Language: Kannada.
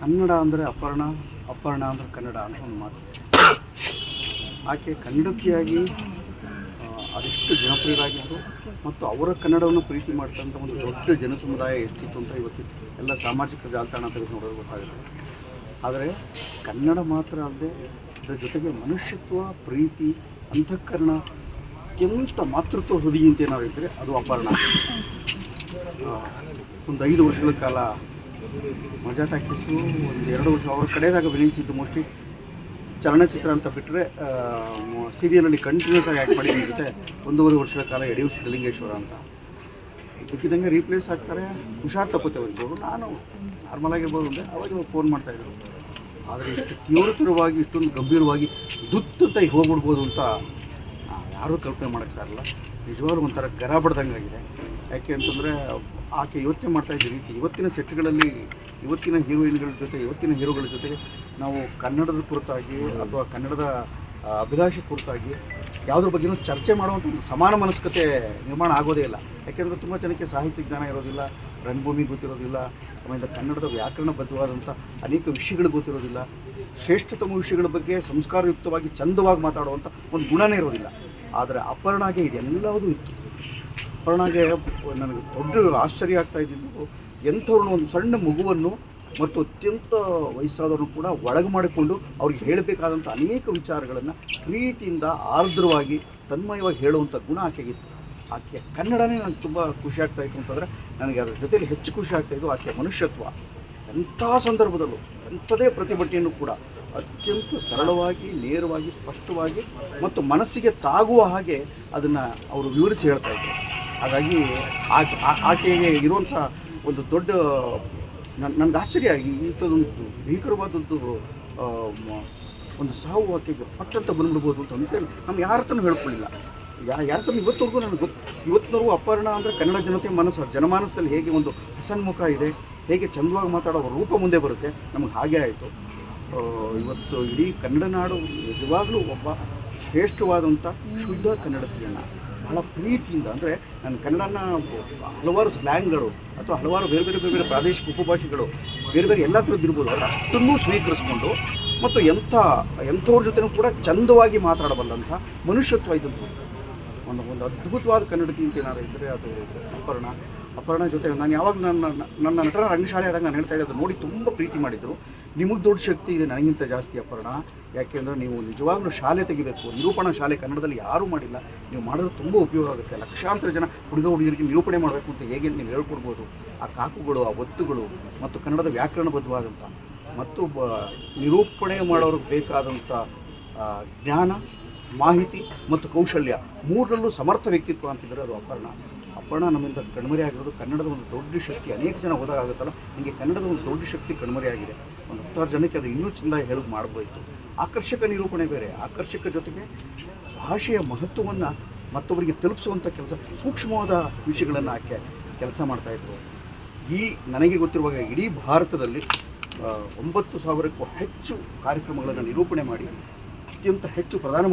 ಕನ್ನಡ ಅಂದರೆ ಅಪರ್ಣ ಅಪರ್ಣ ಅಂದರೆ ಕನ್ನಡ ಅಂತ ಒಂದು ಮಾತು. ಆಕೆ ಕನ್ನಡತಿಯಾಗಿ ಅದೆಷ್ಟು ಜನಪ್ರಿಯರಾಗಿದ್ದರು ಮತ್ತು ಅವರ ಕನ್ನಡವನ್ನು ಪ್ರೀತಿ ಮಾಡ್ತಕ್ಕಂಥ ಒಂದು ದೊಡ್ಡ ಜನಸಮುದಾಯ ಎಷ್ಟಿತ್ತು ಅಂತ ಇವತ್ತು ಎಲ್ಲ ಸಾಮಾಜಿಕ ಜಾಲತಾಣ ತೆಗೆದು ನೋಡೋದು ಗೊತ್ತಾಗುತ್ತೆ. ಆದರೆ ಕನ್ನಡ ಮಾತ್ರ ಅಲ್ಲದೆ ಅದರ ಜೊತೆಗೆ ಮನುಷ್ಯತ್ವ, ಪ್ರೀತಿ, ಅಂತಃಕರಣ ಅತ್ಯಂತ ಮಾತೃತ್ವ ಹೃದಯ ಅಂತ ಏನಾದ್ರು ಅದು ಅಪರ್ಣ. ಒಂದು ಐದು ವರ್ಷಗಳ ಕಾಲ ಮಜಾ ಟಾಕೀಸು ಒಂದು ಎರಡು ವರ್ಷ ಅವ್ರ ಕಡೆದಾಗ ಅಭಿನಯಿಸಿದ್ದು ಮೋಸ್ಟ್ಲಿ ಚಲನಚಿತ್ರ ಅಂತ ಬಿಟ್ಟರೆ ಸೀರಿಯಲಲ್ಲಿ ಕಂಟಿನ್ಯೂಸ್ ಆಗಿ ಆ್ಯಕ್ಟ್ ಮಾಡಿದ ಜೊತೆ ಒಂದೂವರೆ ವರ್ಷಗಳ ಕಾಲ ಯಡಿಯೂರು ಸಿದ್ದಲಿಂಗೇಶ್ವರ ಅಂತ. ಬೇಕಿದ್ದಂಗೆ ರೀಪ್ಲೇಸ್ ಆಗ್ತಾರೆ. ಹುಷಾರ್ ತಪ್ಪುತ್ತೆ ಒಂದು ನಾನು ನಾರ್ಮಲ್ ಆಗಿರ್ಬೋದು ಅಂದರೆ ಅವಾಗ ಫೋನ್ ಮಾಡ್ತಾಯಿದ್ರು ಆದರೆ ಇಷ್ಟು ತೀವ್ರತರವಾಗಿ, ಇಷ್ಟೊಂದು ಗಂಭೀರವಾಗಿ ದುತ್ತುತ್ತ ಹೋಗ್ಬಿಡ್ಬೋದು ಅಂತ ಯಾರೂ ಕಲ್ಪನೆ ಮಾಡೋಕ್ಕೆ ನಿಜವಾಗ್ಲೂ ಒಂಥರ ಗರ ಬಡ್ದಂಗಾಗಿದೆ ಯಾಕೆ ಅಂತಂದರೆ ಆಕೆ ಯೋಚನೆ ಮಾಡ್ತಾ ಇದ್ದ ರೀತಿ ಇವತ್ತಿನ ಸೆಟ್ಗಳಲ್ಲಿ ಇವತ್ತಿನ ಹೀರೋಯಿನ್ಗಳ ಜೊತೆ, ಇವತ್ತಿನ ಹೀರೋಗಳ ಜೊತೆ ನಾವು ಕನ್ನಡದ ಕುರಿತಾಗಿ ಅಥವಾ ಕನ್ನಡದ ಅಭಿಲಾಷೆ ಕುರಿತಾಗಿ ಯಾವುದ್ರ ಬಗ್ಗೆನೂ ಚರ್ಚೆ ಮಾಡುವಂಥ ಒಂದು ಸಮಾನ ಮನಸ್ಕತೆ ನಿರ್ಮಾಣ ಆಗೋದೇ ಇಲ್ಲ. ಯಾಕೆಂದರೆ ತುಂಬ ಜನಕ್ಕೆ ಸಾಹಿತ್ಯ ಜ್ಞಾನ ಇರೋದಿಲ್ಲ ರಂಗಭೂಮಿ ಗೊತ್ತಿರೋದಿಲ್ಲ, ಆಮೇಲೆ ಕನ್ನಡದ ವ್ಯಾಕರಣಬದ್ಧವಾದಂಥ ಅನೇಕ ವಿಷಯಗಳು ಗೊತ್ತಿರೋದಿಲ್ಲ. ಶ್ರೇಷ್ಠತಮ ವಿಷಯಗಳ ಬಗ್ಗೆ ಸಂಸ್ಕಾರಯುಕ್ತವಾಗಿ ಚಂದವಾಗಿ ಮಾತಾಡುವಂಥ ಒಂದು ಗುಣನೇ ಇರೋದಿಲ್ಲ. ಆದರೆ ಅಪರ್ಣಾಗೆ ಇದೆಲ್ಲವೂ ಇತ್ತು. ಅಪರ್ಣಾಗೆ ನನಗೆ ದೊಡ್ಡ ಆಶ್ಚರ್ಯ ಆಗ್ತಾ ಇದ್ದಿದ್ದು. ಎಂಥವ್ರನ್ನ ಒಂದು ಸಣ್ಣ ಮಗುವನ್ನು ಮತ್ತು ಅತ್ಯಂತ ವಯಸ್ಸಾದವರು ಕೂಡ ಒಳಗೆ ಮಾಡಿಕೊಂಡು ಅವ್ರಿಗೆ ಹೇಳಬೇಕಾದಂಥ ಅನೇಕ ವಿಚಾರಗಳನ್ನು ಪ್ರೀತಿಯಿಂದ ಆರ್ದ್ರವಾಗಿ ತನ್ಮಯವಾಗಿ ಹೇಳುವಂಥ ಗುಣ ಆಕೆಗಿತ್ತು ಆಕೆಯ ಕನ್ನಡನೇ ನನಗೆ ತುಂಬ ಖುಷಿ ಆಗ್ತಾ ಇತ್ತು ಅಂತಂದರೆ ನನಗೆ ಅದರ ಜೊತೆಲಿ ಹೆಚ್ಚು ಖುಷಿ ಆಗ್ತಾ ಇದ್ದು ಆಕೆಯ ಮನುಷ್ಯತ್ವ. ಎಂಥ ಸಂದರ್ಭದಲ್ಲೂ ಎಂಥದೇ ಪ್ರತಿಭಟನೆಯನ್ನು ಕೂಡ ಅತ್ಯಂತ ಸರಳವಾಗಿ, ನೇರವಾಗಿ, ಸ್ಪಷ್ಟವಾಗಿ ಮತ್ತು ಮನಸ್ಸಿಗೆ ತಾಗುವ ಹಾಗೆ ಅದನ್ನು ಅವರು ವಿವರಿಸಿ ಹೇಳ್ತಾ ಇದ್ರು. ಹಾಗಾಗಿ ಆಕೆಗೆ ಇರುವಂಥ ಒಂದು ದೊಡ್ಡ, ನನ್ ನನಗೆ ಆಶ್ಚರ್ಯ ಇಂಥದ್ದೊಂದು ಭೀಕರವಾದದ್ದು ಒಂದು ಸಾವು ಆಕೆಗೆ ಪಟ್ಟಂತ ಬಂದ್ಬಿಡ್ಬೋದು ಅಂತ ಅನಿಸೇ ನಮ್ಮ ಯಾರ ಹತ್ರನೂ ಹೇಳ್ಕೊಳ್ಳಿಲ್ಲ ಯಾ ಯಾರ ಹತ್ರ ಇವತ್ತವರೆಗೂ ನನಗೆ ಗೊತ್ತು ಇವತ್ತಿನವರೆಗೂ ಅಪರ್ಣ ಅಂದರೆ ಕನ್ನಡ ಜನತೆ ಮನಸ್ಸು, ಜನಮಾನಸದಲ್ಲಿ ಹೇಗೆ ಒಂದು ಹಸನ್ಮುಖ ಇದೆ, ಹೇಗೆ ಚಂದವಾಗಿ ಮಾತಾಡೋ ರೂಪ ಮುಂದೆ ಬರುತ್ತೆ, ನಮಗೆ ಹಾಗೆ ಆಯಿತು. ಇವತ್ತು ಇಡೀ ಕನ್ನಡ ನಾಡು ನಿಜವಾಗಲೂ ಒಬ್ಬ ಶ್ರೇಷ್ಠವಾದಂಥ ಶುದ್ಧ ಕನ್ನಡತಿಯನ್ನು ಬಹಳ ಪ್ರೀತಿಯಿಂದ, ಅಂದರೆ ನನ್ನ ಕನ್ನಡನ ಹಲವಾರು ಸ್ಲ್ಯಾಂಗ್ಗಳು ಅಥವಾ ಹಲವಾರು ಬೇರೆ ಬೇರೆ ಬೇರೆ ಬೇರೆ ಪ್ರಾದೇಶಿಕ ಉಪಭಾಷೆಗಳು, ಬೇರೆ ಬೇರೆ ಎಲ್ಲ ಥರದ್ದು ಇರ್ಬೋದು ಅದು ಅಷ್ಟನ್ನೂ ಸ್ವೀಕರಿಸ್ಕೊಂಡು ಮತ್ತು ಎಂಥ, ಎಂಥವ್ರ ಜೊತೆನೂ ಕೂಡ ಚಂದವಾಗಿ ಮಾತಾಡಬಲ್ಲಂಥ ಮನುಷ್ಯತ್ವ ಇದ್ದಂಥ ಒಂದು ಒಂದು ಅದ್ಭುತವಾದ ಕನ್ನಡತಿ ಅಂತ ಏನಾದ್ರು ಇದ್ದರೆ ಅದು ಅಪರ್ಣ. ಅಪರ್ಣ ಜೊತೆ ನಾನು ಯಾವಾಗ ನನ್ನ ನನ್ನ ನಟರ ರಂಗಶಾಲೆ ಆದಾಗ ನಾನು ಹೇಳ್ತಾ ಇದ್ದೆ ನೋಡಿ ತುಂಬ ಪ್ರೀತಿ ಮಾಡಿದರು. ನಿಮಗೆ ದೊಡ್ಡ ಶಕ್ತಿ ಇದೆ ನನಗಿಂತ ಜಾಸ್ತಿ ಅಪರ್ಣ. ಯಾಕೆಂದರೆ ನೀವು ನಿಜವಾಗ್ಲೂ ಶಾಲೆ ತೆಗಿಬೇಕು, ನಿರೂಪಣಾ ಶಾಲೆ ಕನ್ನಡದಲ್ಲಿ ಯಾರೂ ಮಾಡಿಲ್ಲ. ನೀವು ಮಾಡಿದ್ರೆ ತುಂಬ ಉಪಯೋಗ ಆಗುತ್ತೆ. ಲಕ್ಷಾಂತರ ಜನ ಹುಡುಗ ಹುಡುಗಿಯರಿಗೆ ನಿರೂಪಣೆ ಮಾಡಬೇಕು ಅಂತ ಹೇಗೆ ನೀವು ಹೇಳ್ಕೊಡ್ಬೋದು. ಆ ಕಾಕುಗಳು, ಆ ಒತ್ತುಗಳು ಮತ್ತು ಕನ್ನಡದ ವ್ಯಾಕರಣಬದ್ಧವಾದಂಥ ಮತ್ತು ಬ ನಿರೂಪಣೆ ಮಾಡೋರಿಗೆ ಬೇಕಾದಂಥ ಜ್ಞಾನ, ಮಾಹಿತಿ ಮತ್ತು ಕೌಶಲ್ಯ ಮೂರರಲ್ಲೂ ಸಮರ್ಥ ವ್ಯಕ್ತಿತ್ವ ಅಂತಿದ್ರೆ ಅದು ಅಪರ್ಣ. ಅಪರ್ಣ ನಮ್ಮಿಂದ ಕಣ್ಮರೆ ಆಗಿರೋದು. ಕನ್ನಡದ ಒಂದು ದೊಡ್ಡ ಶಕ್ತಿ. ಅನೇಕ ಜನ ಹೋದಾಗುತ್ತಲ್ಲ ನನಗೆ ಕನ್ನಡದ ಒಂದು ದೊಡ್ಡ ಶಕ್ತಿ ಕಣ್ಮರೆ ಆಗಿದೆ. ಒಂದು ಹತ್ತಾರು ಜನಕ್ಕೆ ಅದು ಇನ್ನೂ ಚೆಂದ ಹೇಳೋದು ಮಾಡ್ಬೋಯಿತು. ಆಕರ್ಷಕ ನಿರೂಪಣೆ ಬೇರೆ. ಆಕರ್ಷಕ ಜೊತೆಗೆ ಭಾಷೆಯ ಮಹತ್ವವನ್ನು ಮತ್ತೊಬ್ಬರಿಗೆ ತಲುಪಿಸುವಂಥ ಕೆಲಸ, ಸೂಕ್ಷ್ಮವಾದ ವಿಷಯಗಳನ್ನು ಆಕೆ ಕೆಲಸ ಮಾಡ್ತಾಯಿದ್ರು ಈ ನನಗೆ ಗೊತ್ತಿರುವಾಗ ಇಡೀ ಭಾರತದಲ್ಲಿ ಒಂಬತ್ತು ಸಾವಿರಕ್ಕೂ ಹೆಚ್ಚು ಕಾರ್ಯಕ್ರಮಗಳನ್ನು ನಿರೂಪಣೆ ಮಾಡಿ, ಅತ್ಯಂತ ಹೆಚ್ಚು ಪ್ರಧಾನಮಂತ್ರಿ